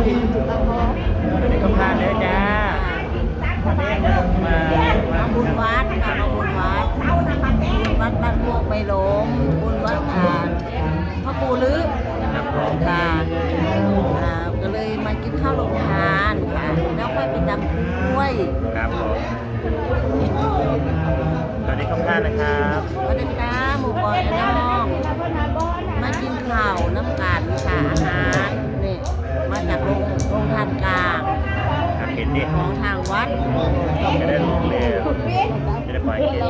วันนี้ก็พลาดแล้วจ้ามามาบุญวัดค่ะมาบุญวัดบุญวัดบ้านพวกไปหลงบุญวัดอ่าพระปูลึกค่ะอ่าก็เลยมากินข้าวโรงทานค่ะแล้วค่อยไปจำกล้วยครับผมสวัสดีทุกท่านนะครับสวัสดีค่ะหมู่บอยน้องมากินข้าวน้ำกันค่ะอาหารานกลางครับกินดิของทางวัดจะได้ลงเร็วจะได้ปล่อยกิน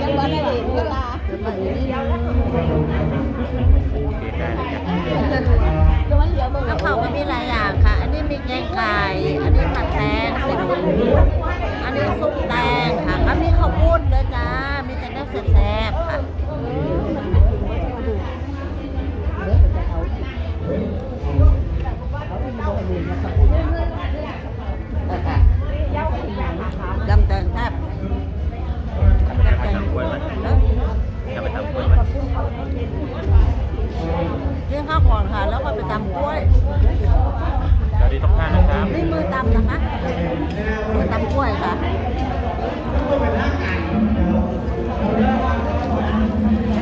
กินได้เลยจ้ะแล้วเขาก็มีหลายอย่างค่ะ อันนี้มีแกงไก่ อันนี้ผัดแตงใส่หมูอันนี้ซุปแตงค่ะก็มีข้าวปุ้นเลยจ้า มีแต่ได้แซ่บๆค่ะ ข้าวก่อนค่ะ แล้วก็ไปตำกล้วยสวัสดีทุกท่านนะครับ นี่มือตำนะคะมือตำกล้วยค่ะ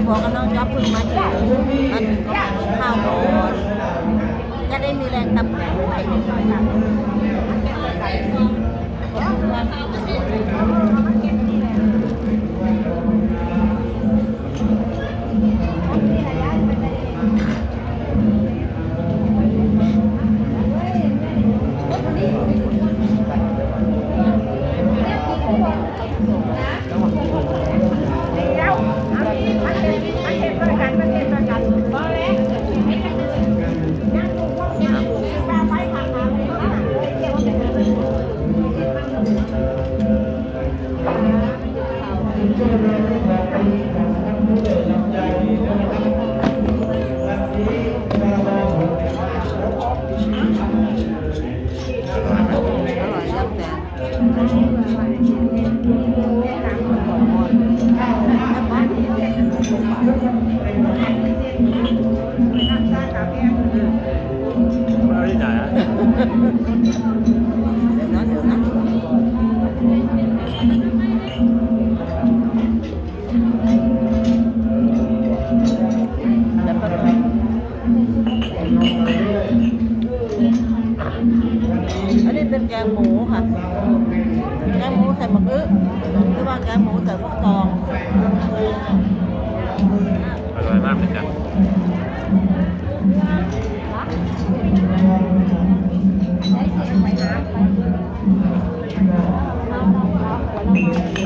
บอกกับน้องจ๊อบเพึ่งมาถึงมาถึงก็มากินข้าวก่อนจะได้มีแรงตำกล้วย ส่หมะอึหรือว่าแกงหมูใส่ฟักทองอร่อยมากเลยจ้ะก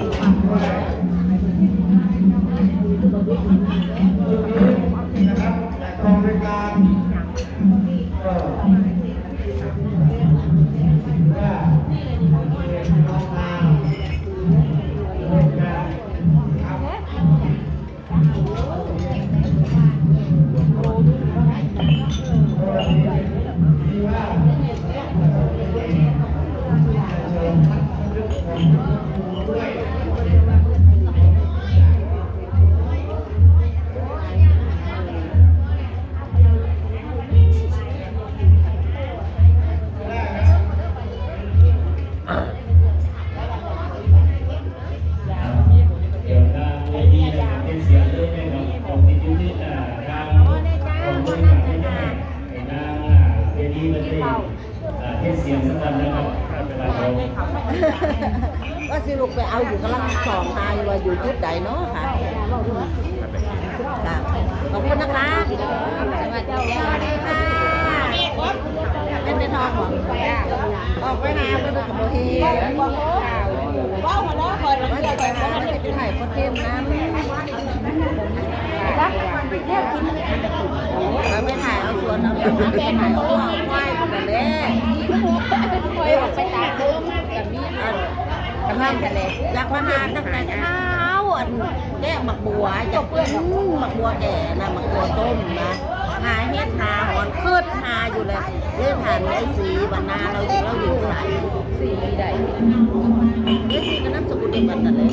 อ่าเสียงสำคัญนะครับครับผมว่าสิลูกไปเอาอยู่กำลังสองทายว่าอยู่จุดใดเนาะค่ะขอบคุณนะคะสวัสดีค่ะเป็นในทองเหรอออกไปหาไปดูกับโบเฮีว้าวมาแล้วคอยเราไม่ได้ไปหาไม่ได้ไปถ่ายคอนเทนต์นะเราไม่ถ่ายเอาสวนเอาอย่างนั้นไปถ่ายเอาหัวควายหมดเลยไปตากลมกับมีอันกำลังจะเลยอยากมาหาตั้งแต่เช้าอันแกะหมักบัวจะเพื่อนหมักบัวแก่นะหมักบัวต้มนะหาเฮ็ดหาหอนคืดหาอยู่เลยเลื่อนผ่านไอ้สีบรรณาเราอยู่เราอยู่ใส่สีใดไอ้สีก็น้ำสกุลเดียวกันนั่นเลย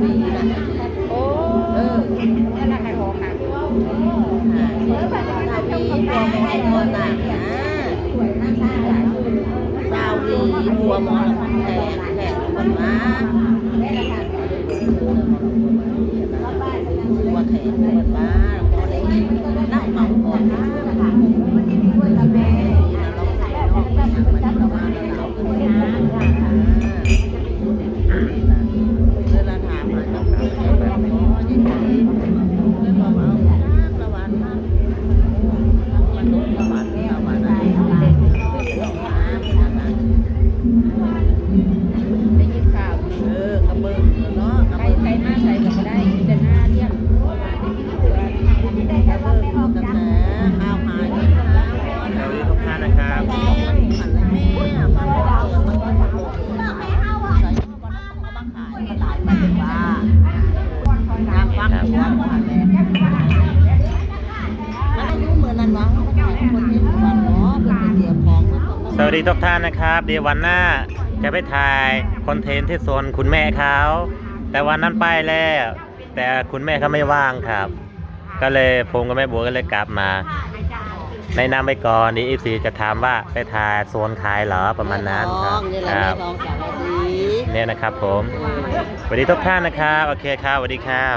วีนะโอ้เออนั่นละใครบอกค่ะสาวีบัวมอบัวสามนะสาวีบัวมอแขกแขกคนมาบัวแขกคนมา วัสดีทุกท่านนะครับ เดี๋ยววันหน้าจะไปถ่ายคอนเทนต์ที่สวนคุณแม่เขาแต่วันนั้นไปแล้ว แต่คุณแม่เขาไม่ว่างครับ ก็เลยผมกับแม่บัวก็เลยกลับมาในนามไปก่อนดีอีซีจะถามว่าไปถ่ายสวนขายเหรอประมาณนั้นครับนี่แหคละรับแม่ทองสาวสีเนี่ยนะครับผมสวัสดีทุกท่านนะครับโอเคครับสวัสดีครับ